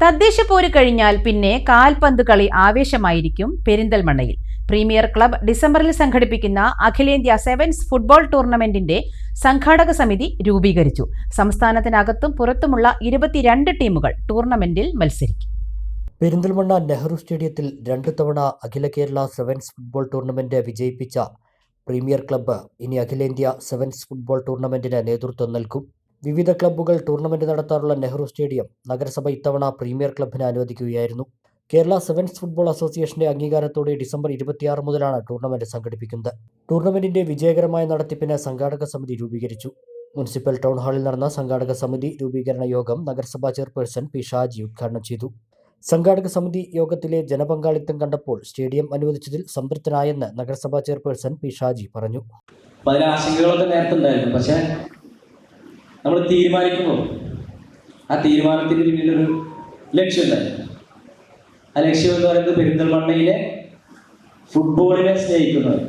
തദ്ദേശ പോര് കഴിഞ്ഞാൽ പിന്നെ കാൽപന്ത് കളി ആവേശമായിരിക്കും പെരിന്തൽമണ്ണയിൽ. പ്രീമിയർ ക്ലബ് ഡിസംബറിൽ സംഘടിപ്പിക്കുന്ന അഖിലേന്ത്യാ സെവൻസ് ഫുട്ബോൾ ടൂർണമെന്റിന്റെ സംഘാടക സമിതി രൂപീകരിച്ചു. സംസ്ഥാനത്തിനകത്തും പുറത്തുമുള്ള ഇരുപത്തിരണ്ട് ടീമുകൾ ടൂർണമെന്റിൽ മത്സരിക്കും. പെരിന്തൽമണ്ണ നെഹ്റു സ്റ്റേഡിയത്തിൽ രണ്ടു തവണ അഖില കേരള സെവൻസ് ഫുട്ബോൾ ടൂർണമെന്റ് വിജയിപ്പിച്ച പ്രീമിയർ ക്ലബ്ബ് ഇനി അഖിലേന്ത്യാ സെവൻസ് ഫുട്ബോൾ ടൂർണമെന്റിന് നേതൃത്വം നൽകും. വിവിധ ക്ലബ്ബുകൾ ടൂർണമെന്റ് നടത്താറുള്ള നെഹ്റു സ്റ്റേഡിയം നഗരസഭ ഇത്തവണ പ്രീമിയർ ക്ലബിന് അനുവദിക്കുകയായിരുന്നു. കേരള സെവൻസ് ഫുട്ബോൾ അസോസിയേഷന്റെ അംഗീകാരത്തോടെ ഡിസംബർ ഇരുപത്തിയാറ് മുതലാണ് ടൂർണമെന്റ് സംഘടിപ്പിക്കുന്നത്. ടൂർണമെന്റിന്റെ വിജയകരമായ നടത്തിപ്പിന് സംഘാടക സമിതി രൂപീകരിച്ചു. മുനിസിപ്പൽ ടൗൺ ഹാളിൽ നടന്ന സംഘാടക സമിതി രൂപീകരണ യോഗം നഗരസഭാ ചെയർപേഴ്സൺ പി ഷാജി ഉദ്ഘാടനം ചെയ്തു. സംഘാടക സമിതി യോഗത്തിലെ ജനപങ്കാളിത്തം കണ്ടപ്പോൾ സ്റ്റേഡിയം അനുവദിച്ചതിൽ സംതൃപ്തനായെന്ന് നഗരസഭാ ചെയർപേഴ്സൺ പി ഷാജി പറഞ്ഞു. പല ആശങ്കകളൊക്കെ നേരത്തെ ഉണ്ടായിരുന്നു. പക്ഷെ നമ്മൾ തീരുമാനിക്കുമ്പോൾ ആ തീരുമാനത്തിന് പിന്നിലൊരു ലക്ഷ്യമുണ്ടായിരുന്നു ആ ലക്ഷ്യം എന്ന് പറയുന്നത് പെരിന്തൽമണ്ണയിലെ ഫുട്ബോളിനെ സ്നേഹിക്കുന്നവർ.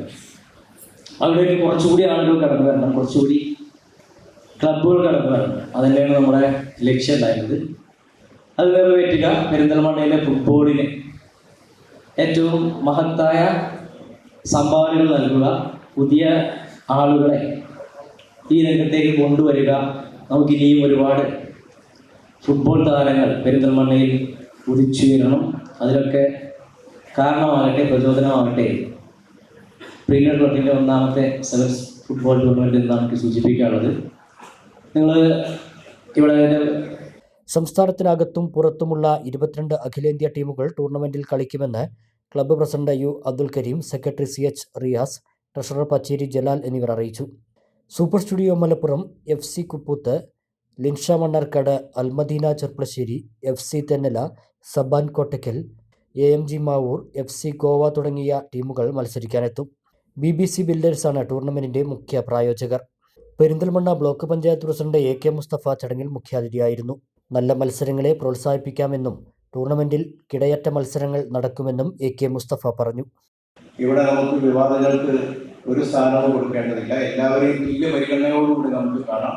അവിടേക്ക് കുറച്ചുകൂടി ആളുകൾ കടന്നു വരണം കുറച്ചുകൂടി ക്ലബ്ബുകൾ കടന്നു വരണം. അതന്നെയാണ് നമ്മുടെ ലക്ഷ്യം ഉണ്ടായിരുന്നത് അത് നിറവേറ്റുക പെരിന്തൽമണ്ണയിലെ ഫുട്ബോളിന് ഏറ്റവും മഹത്തായ സംഭാവനകൾ നൽകുക പുതിയ ആളുകളെ ഈ രംഗത്തേക്ക് കൊണ്ടുവരിക നമുക്ക് ഇനിയും ഒരുപാട് ഫുട്ബോൾ താരങ്ങൾ പെരിന്തൽമണ്ണയിൽ ഉദിച്ചുയരണം അതിലൊക്കെ കാരണമാകട്ടെ പ്രചോദനമാകട്ടെ. പ്രീമിയർ ക്ലബിന്റെ ഒന്നാമത്തെ സെവൻസ് ഫുട്ബോൾ ടൂർണമെന്റ് എന്നാണ് എനിക്ക് സൂചിപ്പിക്കാനുള്ളത്. നിങ്ങൾ ഇവിടെ സംസ്ഥാനത്തിനകത്തും പുറത്തുമുള്ള ഇരുപത്തിരണ്ട് അഖിലേന്ത്യാ ടീമുകൾ ടൂർണമെന്റിൽ കളിക്കുമെന്ന് club president U Abdul Kareem secretary C H Riyas treasurer Pacheri Jalal എന്നിവർ അറിയിച്ചു. Super studio Malappuram F C Kupputh Linsha Mannarkkad Almadina Cherpulassery F C Thennala Saban Kottakkal A M G Mavoor F C Goa തുടങ്ങിയ ടീമുകൾ മത്സരിക്കാനെത്തും. B B C ബിൽഡേഴ്സാണ് ടൂർണമെന്റിന്റെ മുഖ്യ പ്രായോജകർ. Perinthalmanna block panchayat president A K Mustafa ചടങ്ങിൽ മുഖ്യാതിഥിയായിരുന്നു. നല്ല മത്സരങ്ങളെ പ്രോത്സാഹിപ്പിക്കാമെന്നും ടൂർണമെന്റിൽ കിടയറ്റ മത്സരങ്ങൾ നടക്കുമെന്നും എ കെ മുസ്തഫ പറഞ്ഞു. ഇവിടെ നമുക്ക് വിവാദങ്ങൾക്ക് ഒരു സ്ഥാനവും കൊടുക്കേണ്ടതില്ല. എല്ലാവരെയും തുല്യ പരിഗണനയോടുകൂടി നമുക്ക് കാണാം.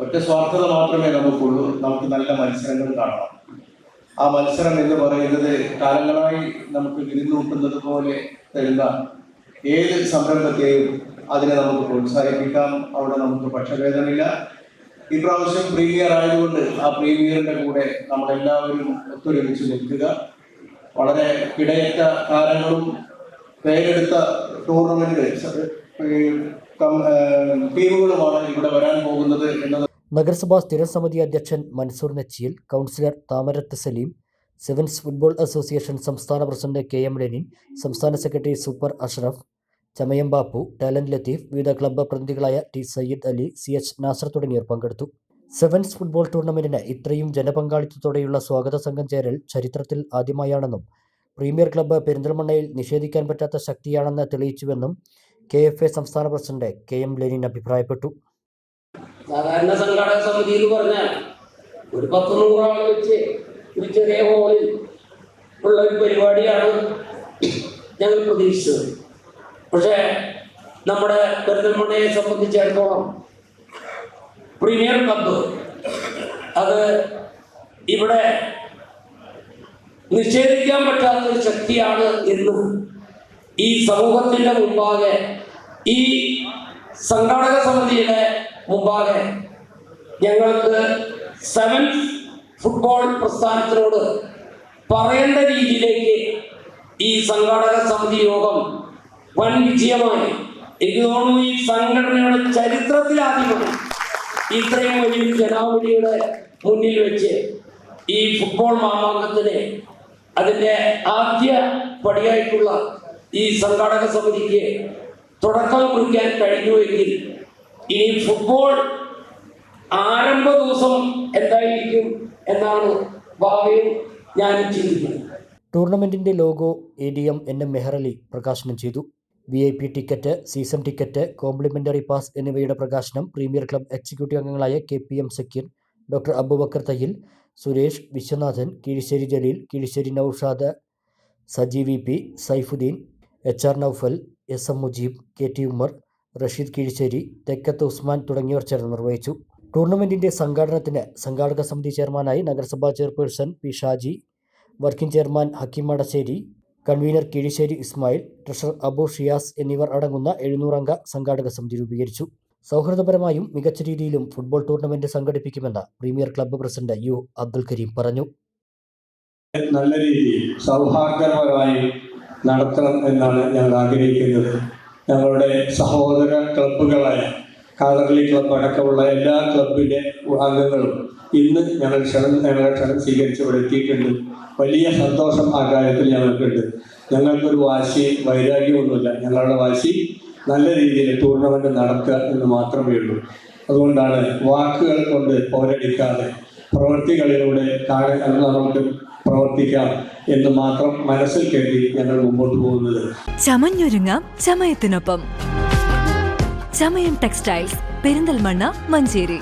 ഒറ്റ സ്വാർത്ഥത മാത്രമേ നമുക്കുള്ളൂ. നമുക്ക് നല്ല മത്സരങ്ങൾ കാണണം ആ മത്സരം എന്ന് പറയുന്നത് കാലങ്ങളായി നമുക്ക് വിരുന്നൂട്ടുന്നത് പോലെ തരുന്ന ഏത് സംരംഭത്തെയും അതിനെ നമുക്ക് പ്രോത്സാഹിപ്പിക്കാം. അവിടെ നമുക്ക് പക്ഷഭേദമില്ല. ഇപ്രാവശ്യം പ്രീമിയർ ആയതുകൊണ്ട് ആ പ്രീമിയറിന്റെ കൂടെ നമ്മളെല്ലാവരും ഒത്തൊരുമിച്ച് നിൽക്കുക. വളരെ കിടയറ്റ കാലങ്ങളും പേരെടുത്ത ഇവിടെ വരാൻ നഗരസഭാ സ്ഥിരം സമിതി അധ്യക്ഷൻ Mansoor Nechiyil councillor Thamarath Saleem sevens football association സംസ്ഥാന പ്രസിഡന്റ് കെ എം ലെനിൻ സംസ്ഥാന secretary super Ashraf Chamayam Bappu talent Latheef വിവിധ club പ്രതിനിധികളായ T Sayyid Ali C H Nasar തുടങ്ങിയവർ പങ്കെടുത്തു. സെവൻസ് ഫുട്ബോൾ ടൂർണമെന്റിന് ഇത്രയും ജനപങ്കാളിത്തത്തോടെയുള്ള സ്വാഗത സംഘം ചേരൽ ചരിത്രത്തിൽ ആദ്യമായാണെന്നും പ്രീമിയർ ക്ലബ്ബ് പെരിന്തൽമണ്ണയിൽ നിഷേധിക്കാൻ പറ്റാത്ത ശക്തിയാണെന്ന് തെളിയിച്ചുവെന്നും കെ എഫ് എ സംസ്ഥാന പ്രസിഡന്റ് കെ എം ലെനിൻ അഭിപ്രായപ്പെട്ടു. സാധാരണ സംഘാടക സമിതി എന്ന് പറഞ്ഞാൽ ഒരു പത്ത് നൂറാൾ വെച്ച് ഒരു ചെറിയ ഹോളിൽ ഉള്ള ഒരു പരിപാടിയാണ് ഞങ്ങൾ പ്രതീക്ഷിച്ചത്. പക്ഷേ നമ്മുടെ പെരുന്തൽമണ്ണയെ സംബന്ധിച്ചിടത്തോളം പ്രീമിയർ ക്ലബ്ബ് അത് ഇവിടെ നിഷേധിക്കാൻ പറ്റാത്ത ഒരു ശക്തിയാണ് എന്നും ഈ സമൂഹത്തിന്റെ മുമ്പാകെ ഈ സംഘാടക സമിതിയുടെ മുമ്പാകെ ഞങ്ങൾക്ക് സെവൻസ് ഫുട്ബോൾ പ്രസ്ഥാനത്തിനോട് പറയേണ്ട രീതിയിലേക്ക് ഈ സംഘാടക സമിതി യോഗം വൻ വിജയമായി. എനിക്ക് തോന്നുന്നു ഈ സംഘടനയുടെ ചരിത്രത്തിലാദ്യമാണ് ഇത്രയും വലിയ ജനാവലിയുടെ മുന്നിൽ വെച്ച് ഈ ഫുട്ബോൾ മാമാങ്കത്തിന് അതിന്റെ ആദ്യ പടിയായിട്ടുള്ള ഈ സംഘാടക സമിതിക്ക് തുടക്കം കുറിക്കാൻ കഴിഞ്ഞുവെങ്കിൽ ഇനി ഫുട്ബോൾ ആരംഭ ദിവസം എന്തായിരിക്കും എന്നാണ് ഭാവിയിൽ ഞാൻ ചിന്തിക്കുന്നത്. ടൂർണമെന്റിന്റെ logo A D M N M Meharali പ്രകാശനം ചെയ്തു. V I P ticket season ticket complimentary pass എന്നിവയുടെ പ്രകാശനം പ്രീമിയർ ക്ലബ് എക്സിക്യൂട്ടീവ് അംഗങ്ങളായ K P M Sakkeer doctor Abubakkar Thayyil Suresh Viswanathan Kizhisseri Jaleel Kizhisseri Noushad Saji V P Saifuddeen H R Noufal S M Mujeeb K T Ummer Rasheed Kizhisseri Thekkath Usman തുടങ്ങിയവർ ചേർന്ന് നിർവഹിച്ചു. ടൂർണമെന്റിന്റെ സംഘാടനത്തിന് സംഘാടക സമിതി ചെയർമാനായി നഗരസഭാ chairperson P Shaji working chairman Hakkim Madasseri convener Keezhisseri Ismail treasurer Abu Shiyas എന്നിവർ അടങ്ങുന്ന എഴുന്നൂറംഗ സംഘാടക സമിതി രൂപീകരിച്ചു. സൗഹൃദപരമായും മികച്ച രീതിയിലും ഫുട്ബോൾ ടൂർണമെന്റ് സംഘടിപ്പിക്കുമെന്ന് premier club president U Abdul Kareem പറഞ്ഞു. നല്ല രീതിയിൽ സൗഹാർദ്ദപരമായി നടത്തണം എന്നാണ് ഞങ്ങൾ ആഗ്രഹിക്കുന്നത്. ഞങ്ങളുടെ സഹോദര ക്ലബ്ബുകളായ കാലർലി ക്ലബ്ബ് അടക്കമുള്ള എല്ലാ ക്ലബിന്റെ അംഗങ്ങളും ഇന്ന് ഞങ്ങൾ ക്ഷണം ഞങ്ങളെ ക്ഷണം സ്വീകരിച്ച് ഇവിടെ എത്തിയിട്ടുണ്ട്. വലിയ സന്തോഷം ആ കാര്യത്തിൽ ഞങ്ങൾക്കുണ്ട്. ഞങ്ങൾക്കൊരു വാശി വൈരാഗ്യമൊന്നുമില്ല. ഞങ്ങളുടെ വാശി നല്ല രീതിയിൽ ടൂർണമെന്റ് നടക്കുക എന്ന് മാത്രമേ ഉള്ളൂ. അതുകൊണ്ടാണ് വാക്കുകൾ കൊണ്ട് പോരടിക്കാതെ പ്രവൃത്തികളിലൂടെ താഴെ നമുക്ക് പ്രവർത്തിക്കാം എന്ന് മാത്രം മനസ്സിൽ കരുതി ഞങ്ങൾ മുമ്പോട്ട് പോകുന്നത്. ചമഞ്ഞൊരുങ്ങാം ചമയത്തിനൊപ്പം. ചമയം ടെക്സ്റ്റൈൽസ് പെരിന്തൽമണ്ണ മഞ്ചേരി.